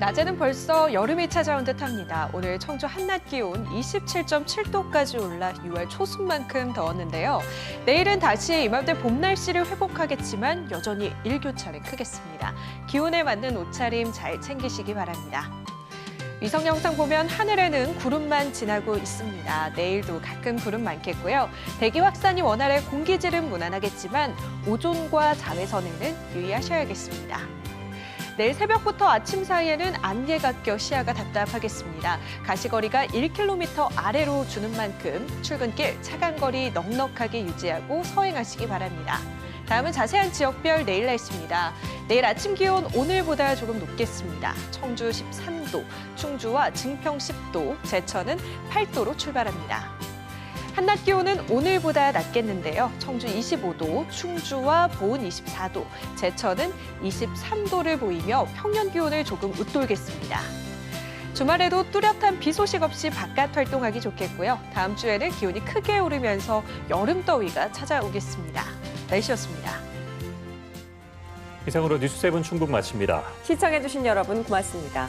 낮에는 벌써 여름이 찾아온 듯합니다. 오늘 청주 한낮 기온 27.7도까지 올라 6월 초순만큼 더웠는데요. 내일은 다시 이맘때 봄 날씨를 회복하겠지만 여전히 일교차는 크겠습니다. 기온에 맞는 옷차림 잘 챙기시기 바랍니다. 위성 영상 보면 하늘에는 구름만 지나고 있습니다. 내일도 가끔 구름 많겠고요. 대기 확산이 원활해 공기질은 무난하겠지만 오존과 자외선에는 유의하셔야겠습니다. 내일 새벽부터 아침 사이에는 안개가 껴 시야가 답답하겠습니다. 가시거리가 1km 아래로 주는 만큼 출근길 차간거리 넉넉하게 유지하고 서행하시기 바랍니다. 다음은 자세한 지역별 내일 날씨입니다. 내일 아침 기온 오늘보다 조금 높겠습니다. 청주 13도, 충주와 증평 10도, 제천은 8도로 출발합니다. 한낮 기온은 오늘보다 낮겠는데요. 청주 25도, 충주와 보은 24도, 제천은 23도를 보이며 평년 기온을 조금 웃돌겠습니다. 주말에도 뚜렷한 비 소식 없이 바깥 활동하기 좋겠고요. 다음 주에는 기온이 크게 오르면서 여름 더위가 찾아오겠습니다. 날씨였습니다. 이상으로 뉴스 세븐 충북 마칩니다. 시청해주신 여러분 고맙습니다.